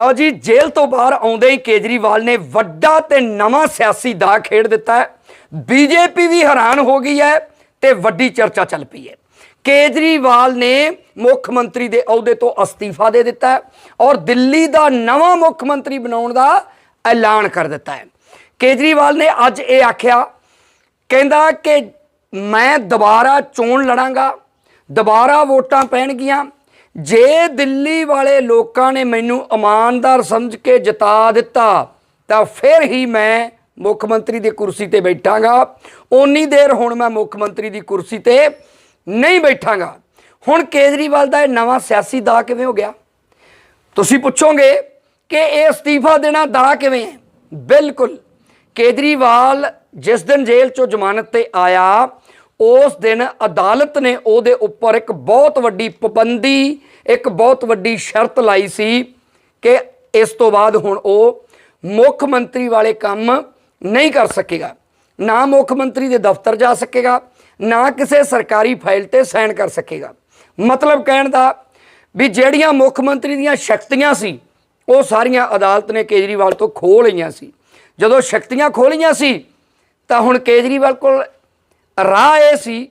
ਆਓ ਜੀ, ਜੇਲ੍ਹ ਤੋਂ ਬਾਹਰ ਆਉਂਦੇ ਹੀ ਕੇਜਰੀਵਾਲ ਨੇ ਵੱਡਾ ਤੇ ਨਵਾਂ ਸਿਆਸੀ ਦਾ ਖੇਡ ਦਿੱਤਾ ਹੈ। ਬੀਜੇਪੀ ਵੀ ਹੈਰਾਨ ਹੋ ਗਈ ਹੈ ਤੇ ਵੱਡੀ ਚਰਚਾ ਚੱਲ ਪਈ ਹੈ। ਕੇਜਰੀਵਾਲ ਨੇ ਮੁੱਖ ਮੰਤਰੀ ਦੇ ਅਹੁਦੇ ਤੋਂ ਅਸਤੀਫਾ ਦੇ ਦਿੱਤਾ ਹੈ ਔਰ ਦਿੱਲੀ ਦਾ ਨਵਾਂ ਮੁੱਖ ਮੰਤਰੀ ਬਣਾਉਣ ਦਾ ਐਲਾਨ ਕਰ ਦਿੱਤਾ ਹੈ। ਕੇਜਰੀਵਾਲ ਨੇ ਅੱਜ ਇਹ ਆਖਿਆ, ਕਹਿੰਦਾ ਕਿ ਮੈਂ ਦੁਬਾਰਾ ਚੋਣ ਲੜਾਂਗਾ, ਦੁਬਾਰਾ ਵੋਟਾਂ ਪੈਣਗੀਆਂ ਜੇ ਦਿੱਲੀ ਵਾਲੇ ਲੋਕਾਂ ਨੇ ਮੈਨੂੰ ਇਮਾਨਦਾਰ ਸਮਝ ਕੇ ਜਿਤਾ ਦਿੱਤਾ, ਤਾਂ ਫਿਰ ਹੀ ਮੈਂ ਮੁੱਖ ਮੰਤਰੀ ਦੀ ਕੁਰਸੀ ਤੇ ਬੈਠਾਂਗਾ। ਓਨੀ ਦੇਰ ਹੁਣ ਮੈਂ ਮੁੱਖ ਮੰਤਰੀ ਦੀ ਕੁਰਸੀ ਤੇ ਨਹੀਂ ਬੈਠਾਂਗਾ। ਹੁਣ ਕੇਜਰੀਵਾਲ ਦਾ ਇਹ ਨਵਾਂ ਸਿਆਸੀ ਦਾ ਕਿਵੇਂ ਹੋ ਗਿਆ? ਤੁਸੀਂ ਪੁੱਛੋਗੇ ਕਿ ਇਹ ਅਸਤੀਫਾ ਦੇਣਾ ਦਾ ਕਿਵੇਂ ਹੈ? ਬਿਲਕੁਲ। ਕੇਜਰੀਵਾਲ ਜਿਸ ਦਿਨ ਜੇਲ੍ਹ ਚੋਂ ਜ਼ਮਾਨਤ ਤੇ ਆਇਆ ਉਸ ਦਿਨ ਅਦਾਲਤ ਨੇ ਉਹਦੇ ਉੱਪਰ ਇੱਕ ਬਹੁਤ ਵੱਡੀ ਪਾਬੰਦੀ, ਇੱਕ ਬਹੁਤ ਵੱਡੀ ਸ਼ਰਤ ਲਾਈ ਸੀ ਕਿ ਇਸ ਤੋਂ ਬਾਅਦ ਹੁਣ ਉਹ ਮੁੱਖ ਮੰਤਰੀ ਵਾਲੇ ਕੰਮ ਨਹੀਂ ਕਰ ਸਕੇਗਾ। ਨਾ ਮੁੱਖ ਮੰਤਰੀ ਦੇ ਦਫ਼ਤਰ ਜਾ ਸਕੇਗਾ, ਨਾ ਕਿਸੇ ਸਰਕਾਰੀ ਫਾਈਲ ਤੇ ਸਾਈਨ ਕਰ ਸਕੇਗਾ। ਮਤਲਬ ਕਹਿਣ ਦਾ ਵੀ ਜਿਹੜੀਆਂ ਮੁੱਖ ਮੰਤਰੀ ਦੀਆਂ ਸ਼ਕਤੀਆਂ ਸੀ, ਉਹ ਸਾਰੀਆਂ ਅਦਾਲਤ ਨੇ ਕੇਜਰੀਵਾਲ ਤੋਂ ਖੋਹ ਲਈਆਂ ਸੀ। ਜਦੋਂ ਸ਼ਕਤੀਆਂ ਖੋਹ ਲਈਆਂ ਸੀ, ਤਾਂ ਹੁਣ ਕੇਜਰੀਵਾਲ ਕੋਲ ਰਾਹ ਇਹ ਸੀ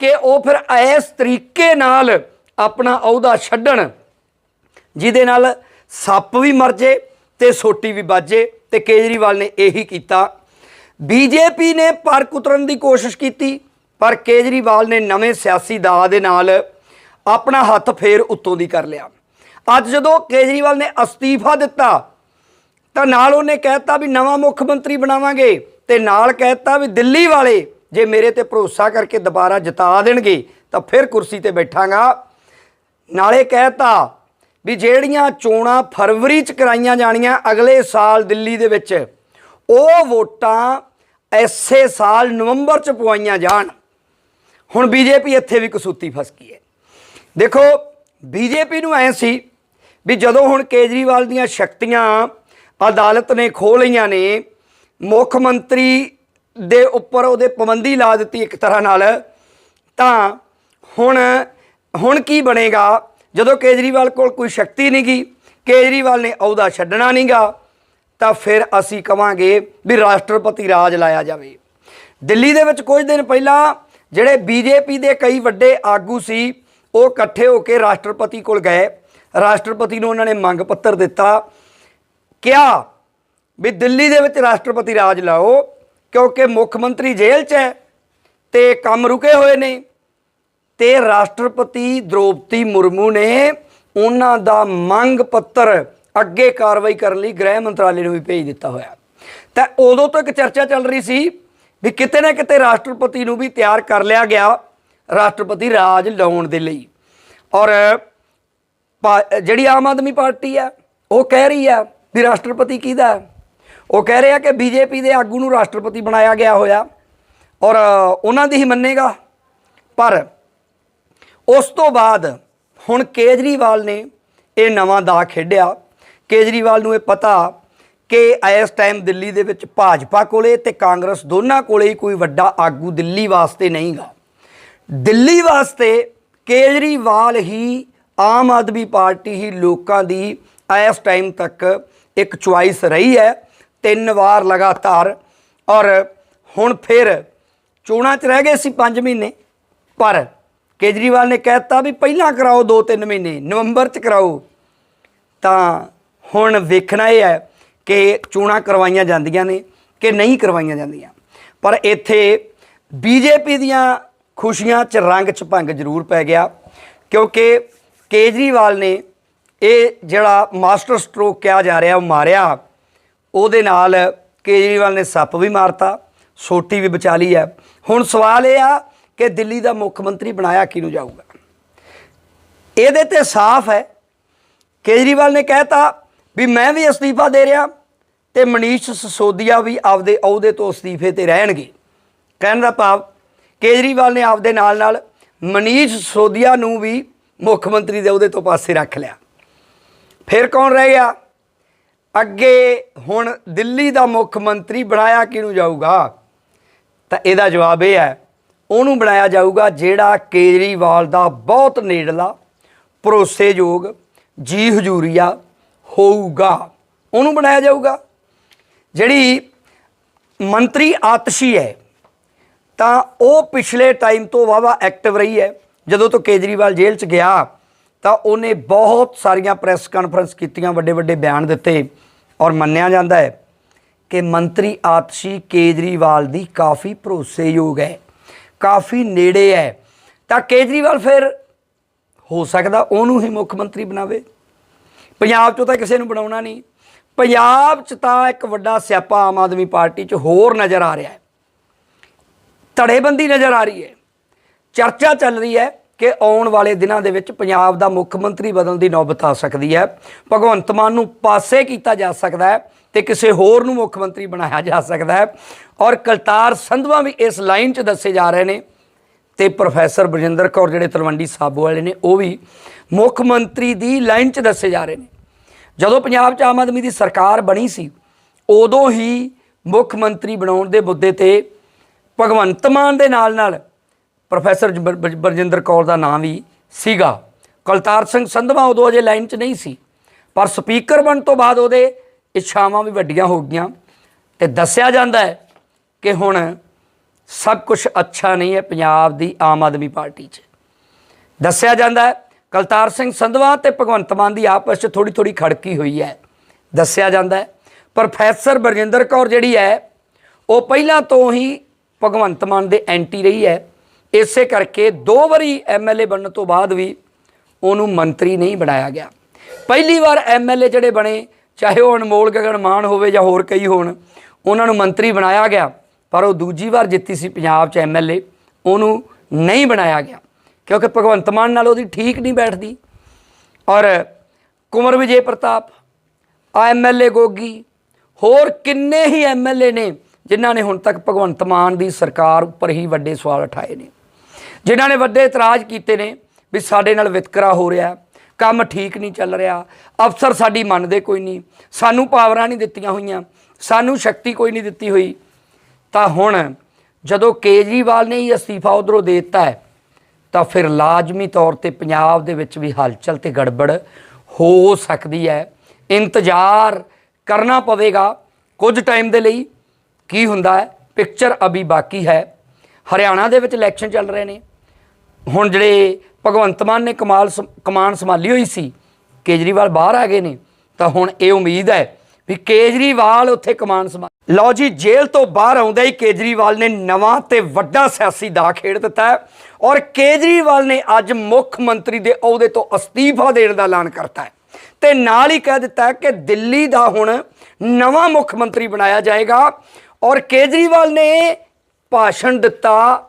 ਕਿ ਉਹ ਫਿਰ ਇਸ ਤਰੀਕੇ ਨਾਲ ਆਪਣਾ ਅਹੁਦਾ ਛੱਡਣ, ਜਿਹਦੇ ਨਾਲ ਸੱਪ ਵੀ ਮਰ ਜੇ ਤੇ ਸੋਟੀ ਵੀ ਵੱਜੇ ਤੇ ਕੇਜਰੀਵਾਲ ਨੇ ਇਹੀ ਕੀਤਾ। ਬੀਜੇਪੀ ਨੇ ਪਰ ਕੁਤਰਨ ਦੀ ਕੋਸ਼ਿਸ਼ ਕੀਤੀ, ਪਰ ਕੇਜਰੀਵਾਲ ਨੇ ਨਵੇਂ ਸਿਆਸੀ ਦਾਅ ਦੇ ਨਾਲ ਆਪਣਾ ਹੱਥ ਫੇਰ ਉੱਤੋਂ ਦੀ ਕਰ ਲਿਆ। ਅੱਜ ਜਦੋਂ ਕੇਜਰੀਵਾਲ ਨੇ ਅਸਤੀਫਾ ਦਿੱਤਾ, ਤਾਂ ਨਾਲ ਉਹਨੇ ਕਹਿਤਾ ਵੀ ਨਵਾਂ ਮੁੱਖ ਮੰਤਰੀ ਬਣਾਵਾਂਗੇ ਤੇ ਨਾਲ ਕਹਿਤਾ ਵੀ ਦਿੱਲੀ ਵਾਲੇ ਜੇ ਮੇਰੇ ਤੇ ਭਰੋਸਾ ਕਰਕੇ ਦੁਬਾਰਾ ਜਿਤਾ ਦੇਣਗੇ, ਤਾਂ ਫਿਰ ਕੁਰਸੀ ਤੇ ਬੈਠਾਂਗਾ। ਨਾਲੇ ਕਹਿਤਾ ਵੀ ਜਿਹੜੀਆਂ ਚੋਣਾਂ ਫਰਵਰੀ ਚ ਕਰਾਈਆਂ ਜਾਣੀਆਂ, ਅਗਲੇ ਸਾਲ ਦਿੱਲੀ ਦੇ ਵਿੱਚ, ਉਹ ਵੋਟਾਂ ਐਸੇ ਸਾਲ ਨਵੰਬਰ ਚ ਪਵਾਈਆਂ ਜਾਣ। ਹੁਣ ਬੀਜੇਪੀ ਇੱਥੇ ਵੀ ਕਸੂਤੀ ਫਸ ਗਈ ਹੈ। ਦੇਖੋ, ਬੀਜੇਪੀ ਨੂੰ ਐ ਸੀ ਵੀ ਜਦੋਂ ਹੁਣ ਕੇਜਰੀਵਾਲ ਦੀਆਂ ਸ਼ਕਤੀਆਂ ਅਦਾਲਤ ਨੇ ਖੋਹ ਲਈਆਂ ਨੇ, ਮੁੱਖ ਮੰਤਰੀ ਦੇ ਉੱਪਰ ਉਹਦੇ ਪਾਬੰਦੀ ਲਾ ਦਿੱਤੀ ਇੱਕ ਤਰ੍ਹਾਂ ਨਾਲ, ਤਾਂ ਹੁਣ ਹੁਣ ਕੀ ਬਣੇਗਾ? ਜਦੋਂ ਕੇਜਰੀਵਾਲ ਕੋਲ ਕੋਈ ਸ਼ਕਤੀ ਨਹੀਂ ਗਈ, ਕੇਜਰੀਵਾਲ ਨੇ ਅਹੁਦਾ ਛੱਡਣਾ ਨਹੀਂਗਾ, ਤਾਂ ਫਿਰ ਅਸੀਂ ਕਵਾਂਗੇ ਵੀ ਰਾਸ਼ਟਰਪਤੀ ਰਾਜ ਲਾਇਆ ਜਾਵੇ। ਦਿੱਲੀ ਦੇ ਵਿੱਚ ਕੁਝ ਦਿਨ ਪਹਿਲਾਂ ਜਿਹੜੇ ਬੀਜੇਪੀ ਦੇ ਕਈ ਵੱਡੇ ਆਗੂ ਸੀ, ਉਹ ਇਕੱਠੇ ਹੋ ਕੇ ਰਾਸ਼ਟਰਪਤੀ ਕੋਲ ਗਏ। ਰਾਸ਼ਟਰਪਤੀ ਨੂੰ ਉਹਨਾਂ ਨੇ ਮੰਗ ਪੱਤਰ ਦਿੱਤਾ, ਕਿਹਾ ਵੀ ਦਿੱਲੀ ਦੇ ਵਿੱਚ ਰਾਸ਼ਟਰਪਤੀ ਰਾਜ ਲਾਓ ਕਿਉਂਕਿ ਮੁੱਖ ਮੰਤਰੀ ਜੇਲ੍ਹ 'ਚ ਹੈ ਤੇ ਕੰਮ ਰੁਕੇ ਹੋਏ ਨੇ। ਤੇ ਰਾਸ਼ਟਰਪਤੀ ਦ੍ਰੋਪਦੀ ਮੁਰਮੂ ਨੇ ਉਹਨਾਂ ਦਾ ਮੰਗ ਪੱਤਰ ਅੱਗੇ ਕਾਰਵਾਈ ਕਰਨ ਲਈ ਗ੍ਰਹਿ ਮੰਤਰਾਲੇ ਨੂੰ ਵੀ ਭੇਜ ਦਿੱਤਾ ਹੋਇਆ। ਤਾਂ ਉਦੋਂ ਤੋਂ ਇੱਕ ਚਰਚਾ ਚੱਲ ਰਹੀ ਸੀ ਵੀ ਕਿਤੇ ਨਾ ਕਿਤੇ ਰਾਸ਼ਟਰਪਤੀ ਨੂੰ ਵੀ ਤਿਆਰ ਕਰ ਲਿਆ ਗਿਆ ਰਾਸ਼ਟਰਪਤੀ ਰਾਜ ਲਾਉਣ ਦੇ ਲਈ। ਔਰ ਪਾ- ਜਿਹੜੀ ਆਮ ਆਦਮੀ ਪਾਰਟੀ ਆ ਉਹ ਕਹਿ ਰਹੀ ਆ ਵੀ ਰਾਸ਼ਟਰਪਤੀ ਕਿਹਦਾ ਹੈ? ਉਹ ਕਹਿ ਰਿਹਾ ਕਿ ਬੀਜੇਪੀ ਦੇ ਆਗੂ ਨੂੰ ਰਾਸ਼ਟਰਪਤੀ ਬਣਾਇਆ ਗਿਆ ਹੋਇਆ ਔਰ ਉਹਨਾਂ ਦੀ ਹੀ ਮੰਨੇਗਾ। ਪਰ ਉਸ ਤੋਂ ਬਾਅਦ ਹੁਣ ਕੇਜਰੀਵਾਲ ਨੇ ਇਹ ਨਵਾਂ ਦਾ ਖੇਡਿਆ। ਕੇਜਰੀਵਾਲ ਨੂੰ ਇਹ ਪਤਾ ਕਿ ਇਸ ਟਾਈਮ ਦਿੱਲੀ ਦੇ ਵਿੱਚ ਭਾਜਪਾ ਕੋਲੇ ਤੇ ਕਾਂਗਰਸ ਦੋਨਾਂ ਕੋਲੇ ਹੀ ਕੋਈ ਵੱਡਾ ਆਗੂ ਦਿੱਲੀ ਵਾਸਤੇ ਨਹੀਂਗਾ। ਦਿੱਲੀ ਵਾਸਤੇ ਕੇਜਰੀਵਾਲ ਹੀ ਆਮ ਆਦਮੀ ਪਾਰਟੀ ਹੀ ਲੋਕਾਂ ਦੀ ਇਸ ਟਾਈਮ ਤੱਕ ਇੱਕ ਚੁਆਇਸ ਰਹੀ ਹੈ। ਤਿੰਨ ਵਾਰ ਲਗਾਤਾਰ ਔਰ ਹੁਣ ਫਿਰ ਚੋਣਾਂ 'ਚ ਰਹਿ ਗਏ ਸੀ 5 ਮਹੀਨੇ। ਪਰ ਕੇਜਰੀਵਾਲ ਨੇ ਕਹਿਤਾ ਵੀ ਪਹਿਲਾਂ ਕਰਾਓ 2-3 ਮਹੀਨੇ, ਨਵੰਬਰ 'ਚ ਕਰਾਓ। ਤਾਂ ਹੁਣ ਵੇਖਣਾ ਇਹ ਹੈ ਕਿ ਚੋਣਾਂ ਕਰਵਾਈਆਂ ਜਾਂਦੀਆਂ ਨੇ ਕਿ ਨਹੀਂ ਕਰਵਾਈਆਂ ਜਾਂਦੀਆਂ। ਪਰ ਇੱਥੇ ਬੀਜੇਪੀ ਦੀਆਂ ਖੁਸ਼ੀਆਂ 'ਚ ਰੰਗ 'ਚ ਭੰਗ ਜ਼ਰੂਰ ਪੈ ਗਿਆ, ਕਿਉਂਕਿ ਕੇਜਰੀਵਾਲ ਨੇ ਇਹ ਜਿਹੜਾ ਮਾਸਟਰ ਸਟ੍ਰੋਕ ਕਿਹਾ ਜਾ ਰਿਹਾ, ਉਹ ਮਾਰਿਆ। ਉਹਦੇ ਨਾਲ ਕੇਜਰੀਵਾਲ ਨੇ ਸੱਪ ਵੀ ਮਾਰਤਾ, ਸੋਟੀ ਵੀ ਬਚਾ ਲਈ ਹੈ। ਹੁਣ ਸਵਾਲ ਇਹ ਆ ਕਿ ਦਿੱਲੀ ਦਾ ਮੁੱਖ ਮੰਤਰੀ ਬਣਾਇਆ ਕਿਹਨੂੰ ਜਾਊਗਾ? ਇਹਦੇ ਤੇ ਸਾਫ਼ ਹੈ। ਕੇਜਰੀਵਾਲ ਨੇ ਕਹਿਤਾ ਵੀ ਮੈਂ ਵੀ ਅਸਤੀਫਾ ਦੇ ਰਿਹਾ ਤੇ ਮਨੀਸ਼ ਸਸੋਦੀਆ ਵੀ ਆਪਦੇ ਅਹੁਦੇ ਤੋਂ ਅਸਤੀਫੇ ਤੇ ਰਹਿਣਗੇ। ਕਹਿਣ ਦਾ ਭਾਵ, ਕੇਜਰੀਵਾਲ ਨੇ ਆਪਦੇ ਨਾਲ ਨਾਲ ਮਨੀਸ਼ ਸੋਦੀਆ ਨੂੰ ਵੀ ਮੁੱਖ ਮੰਤਰੀ ਦੇ ਅਹੁਦੇ ਤੋਂ ਪਾਸੇ ਰੱਖ ਲਿਆ। ਫਿਰ ਕੌਣ ਰਹਿ ਗਿਆ? ਅੱਗੇ ਹੁਣ ਦਿੱਲੀ ਦਾ ਮੁੱਖ ਮੰਤਰੀ ਬਣਾਇਆ ਕਿਹਨੂੰ ਜਾਊਗਾ? ਤਾਂ ਇਹਦਾ ਜਵਾਬ ਇਹ ਹੈ, ਉਹਨੂੰ ਬਣਾਇਆ ਜਾਊਗਾ ਜਿਹੜਾ ਕੇਜਰੀਵਾਲ ਦਾ ਬਹੁਤ ਨੇੜਲਾ, ਭਰੋਸੇਯੋਗ ਜੀ ਹਜੂਰੀਆ ਹੋਊਗਾ। ਉਹਨੂੰ ਬਣਾਇਆ ਜਾਊਗਾ। ਜਿਹੜੀ ਮੰਤਰੀ ਆਤਸ਼ੀ ਹੈ, ਤਾਂ ਉਹ ਪਿਛਲੇ ਟਾਈਮ ਤੋਂ ਵਾਵਾ ਐਕਟਿਵ ਰਹੀ ਹੈ। ਜਦੋਂ ਤੋਂ ਕੇਜਰੀਵਾਲ ਜੇਲ੍ਹ 'ਚ ਗਿਆ, ਤਾਂ ਉਹਨੇ ਬਹੁਤ ਸਾਰੀਆਂ ਪ੍ਰੈਸ ਕਾਨਫਰੰਸ ਕੀਤੀਆਂ ਵੱਡੇ ਵੱਡੇ ਬਿਆਨ ਦਿੱਤੇ। ਔਰ ਮੰਨਿਆ ਜਾਂਦਾ ਹੈ ਕਿ ਮੰਤਰੀ ਆਤਸ਼ੀ ਕੇਜਰੀਵਾਲ ਦੀ ਕਾਫੀ ਭਰੋਸੇਯੋਗ ਹੈ, ਕਾਫੀ ਨੇੜੇ ਹੈ। ਤਾਂ ਕੇਜਰੀਵਾਲ ਫਿਰ ਹੋ ਸਕਦਾ ਉਹਨੂੰ ਹੀ ਮੁੱਖ ਮੰਤਰੀ ਬਣਾਵੇ। ਪੰਜਾਬ 'ਚੋਂ ਤਾਂ ਕਿਸੇ ਨੂੰ ਬਣਾਉਣਾ ਨਹੀਂ। ਪੰਜਾਬ 'ਚ ਤਾਂ ਇੱਕ ਵੱਡਾ ਸਿਆਪਾ ਆਮ ਆਦਮੀ ਪਾਰਟੀ 'ਚ ਹੋਰ ਨਜ਼ਰ ਆ ਰਿਹਾ ਹੈ। ਧੜੇਬੰਦੀ ਨਜ਼ਰ ਆ ਰਹੀ ਹੈ। ਚਰਚਾ ਚੱਲ ਰਹੀ ਹੈ। ਕਿ ਆਉਣ ਵਾਲੇ ਦਿਨਾਂ ਦੇ ਵਿੱਚ ਪੰਜਾਬ ਦਾ ਮੁੱਖ ਮੰਤਰੀ ਬਦਲਣ ਦੀ ਨੌਬਤ ਆ ਸਕਦੀ ਹੈ। ਭਗਵੰਤ ਮਾਨ ਨੂੰ ਪਾਸੇ ਕੀਤਾ ਜਾ ਸਕਦਾ ਹੈ ਤੇ ਕਿਸੇ ਹੋਰ ਨੂੰ ਮੁੱਖ ਮੰਤਰੀ ਬਣਾਇਆ ਜਾ ਸਕਦਾ ਹੈ। ਔਰ ਕਲਤਾਰ ਸੰਧਵਾ ਵੀ ਇਸ ਲਾਈਨ 'ਚ ਦੱਸੇ ਜਾ ਰਹੇ ਨੇ ਤੇ ਪ੍ਰੋਫੈਸਰ ਬਰਜਿੰਦਰ ਕੌਰ ਜਿਹੜੇ ਤਲਵੰਡੀ ਸਾਬੋ ਵਾਲੇ ਨੇ, ਉਹ ਵੀ ਮੁੱਖ ਮੰਤਰੀ ਦੀ ਲਾਈਨ 'ਚ ਦੱਸੇ ਜਾ ਰਹੇ ਨੇ। ਜਦੋਂ ਪੰਜਾਬ 'ਚ ਆਮ ਆਦਮੀ ਦੀ ਸਰਕਾਰ ਬਣੀ ਸੀ, ਉਦੋਂ ਹੀ ਮੁੱਖ ਮੰਤਰੀ ਬਣਾਉਣ ਦੇ ਮੁੱਦੇ ਤੇ ਭਗਵੰਤ ਮਾਨ ਦੇ ਨਾਲ ਨਾਲ ਪ੍ਰੋਫੈਸਰ ਜ- ਬਰ- ਬਰ- ਬਰਜਿੰਦਰ ਕੌਰ ਦਾ ਨਾਮ ਵੀ ਸੀਗਾ। ਕਲਤਾਰ ਸਿੰਘ ਸੰਧਵਾ ਉਦੋਂ ਅਜੇ ਲਾਈਨ 'ਚ ਨਹੀਂ ਸੀ। ਪਰ ਸਪੀਕਰ ਬਣਨ ਤੋਂ ਬਾਅਦ ਉਹਦੇ ਇੱਛਾਵਾਂ ਵੀ ਵੱਡੀਆਂ ਹੋ ਗਈਆਂ ਤੇ ਦੱਸਿਆ ਜਾਂਦਾ ਹੈ ਕਿ ਹੁਣ ਸਭ ਕੁਝ ਅੱਛਾ ਨਹੀਂ ਹੈ ਪੰਜਾਬ ਦੀ ਆਮ ਆਦਮੀ ਪਾਰਟੀ 'ਚ। ਦੱਸਿਆ ਜਾਂਦਾ ਹੈ ਕਲਤਾਰ ਸਿੰਘ ਸੰਧਵਾ ਤੇ ਭਗਵੰਤ ਮਾਨ ਦੀ ਆਪਸ 'ਚ ਥੋੜੀ ਥੋੜੀ ਖੜਕੀ ਹੋਈ ਹੈ। ਦੱਸਿਆ ਜਾਂਦਾ ਹੈ ਪ੍ਰੋਫੈਸਰ ਬਰਜਿੰਦਰ ਕੌਰ ਜਿਹੜੀ ਹੈ, ਉਹ ਪਹਿਲਾਂ ਤੋਂ ਹੀ ਭਗਵੰਤ ਮਾਨ ਦੇ ਐਂਟੀ ਰਹੀ ਹੈ। ਇਸੇ ਕਰਕੇ ਦੋ ਵਾਰੀ ਐਮਐਲਏ ਬਣਨ ਤੋਂ ਬਾਅਦ ਵੀ ਉਹਨੂੰ ਮੰਤਰੀ ਨਹੀਂ ਬਣਾਇਆ ਗਿਆ। ਪਹਿਲੀ ਵਾਰ ਐਮਐਲਏ ਜਿਹੜੇ ਬਣੇ, ਚਾਹੇ ਉਹ ਅਨਮੋਲ ਗਗਨ ਮਾਨ ਹੋਵੇ ਜਾਂ ਹੋਰ ਕਈ ਹੋਣ, ਉਹਨਾਂ ਨੂੰ ਮੰਤਰੀ ਬਣਾਇਆ ਗਿਆ, ਪਰ ਉਹ ਦੂਜੀ ਵਾਰ ਜਿੱਤੀ ਸੀ ਪੰਜਾਬ 'ਚ ਐਮਐਲਏ ਉਹਨੂੰ ਨਹੀਂ ਬਣਾਇਆ ਗਿਆ। ਕਿਉਂਕਿ ਭਗਵੰਤ ਮਾਨ ਨਾਲ ਉਹਦੀ ਠੀਕ ਨਹੀਂ ਬੈਠਦੀ। ਔਰ ਕੁਮਰ ਵਿਜੇ ਪ੍ਰਤਾਪ ਐਮਐਲਏ ਗੋਗੀ, ਹੋਰ ਕਿੰਨੇ ਹੀ ਐਮਐਲਏ ਨੇ ਜਿਨ੍ਹਾਂ ਨੇ ਹੁਣ ਤੱਕ ਭਗਵੰਤ ਮਾਨ ਦੀ ਸਰਕਾਰ ਉੱਪਰ ਹੀ ਵੱਡੇ ਸਵਾਲ ਉਠਾਏ ਨੇ। ਜਿਨ੍ਹਾਂ ਨੇ ਵੱਡੇ ਇਤਰਾਜ਼ ਕੀਤੇ ਨੇ ਵੀ ਸਾਡੇ ਨਾਲ ਵਿਤਕਰਾ ਹੋ ਰਿਹਾ ਕੰਮ ਠੀਕ ਨਹੀਂ ਚੱਲ ਰਿਹਾ, ਅਫਸਰ ਸਾਡੀ ਮੰਨਦੇ ਕੋਈ ਨਹੀਂ, ਸਾਨੂੰ ਪਾਵਰਾਂ ਨਹੀਂ ਦਿੱਤੀਆਂ ਹੋਈਆਂ, ਸਾਨੂੰ ਸ਼ਕਤੀ ਕੋਈ ਨਹੀਂ ਦਿੱਤੀ ਹੋਈ। ਤਾਂ ਹੁਣ ਜਦੋਂ ਕੇਜਰੀਵਾਲ ਨੇ ਹੀ ਅਸਤੀਫਾ ਉਧਰੋਂ ਦੇ ਦਿੱਤਾ ਹੈ, ਤਾਂ ਫਿਰ ਲਾਜ਼ਮੀ ਤੌਰ ਤੇ ਪੰਜਾਬ ਦੇ ਵਿੱਚ ਵੀ ਹਲਚਲ ਤੇ ਗੜਬੜ ਹੋ ਸਕਦੀ ਹੈ। ਇੰਤਜ਼ਾਰ ਕਰਨਾ ਪਵੇਗਾ ਕੁਝ ਟਾਈਮ ਦੇ ਲਈ। ਕੀ ਹੁੰਦਾ ਹੈ? ਪਿਕਚਰ ਅਭੀ ਬਾਕੀ ਹੈ। ਹਰਿਆਣਾ ਦੇ ਵਿੱਚ ਇਲੈਕਸ਼ਨ ਚੱਲ ਰਹੇ ਨੇ। ਹੁਣ ਜਿਹੜੇ ਭਗਵੰਤ ਮਾਨ ਨੇ ਕਮਾਲ ਸੰ- ਕਮਾਨ ਸੰਭਾਲੀ ਹੋਈ ਸੀ, ਕੇਜਰੀਵਾਲ ਬਾਹਰ ਆ ਗਏ ਨੇ, ਤਾਂ ਹੁਣ ਇਹ ਉਮੀਦ ਹੈ ਵੀ ਕੇਜਰੀਵਾਲ ਉੱਥੇ ਕਮਾਨ ਸੰਭਾਲ ਲਓ ਜੀ, ਜੇਲ੍ਹ ਤੋਂ ਬਾਹਰ ਆਉਂਦਾ ਹੀ ਕੇਜਰੀਵਾਲ ਨੇ ਨਵਾਂ ਤੇ ਵੱਡਾ ਸਿਆਸੀ ਦਾ ਖੇਡ ਦਿੱਤਾ ਹੈ ਔਰ ਕੇਜਰੀਵਾਲ ਨੇ ਅੱਜ ਮੁੱਖ ਮੰਤਰੀ ਦੇ ਅਹੁਦੇ ਤੋਂ ਅਸਤੀਫਾ ਦੇਣ ਦਾ ਐਲਾਨ ਕਰਤਾ ਹੈ। ਤੇ ਨਾਲ ਹੀ ਕਹਿ ਦਿੱਤਾ ਕਿ ਦਿੱਲੀ ਦਾ ਹੁਣ ਨਵਾਂ ਮੁੱਖ ਮੰਤਰੀ ਬਣਾਇਆ ਜਾਏਗਾ ਔਰ ਕੇਜਰੀਵਾਲ ਨੇ ਭਾਸ਼ਣ ਦਿੱਤਾ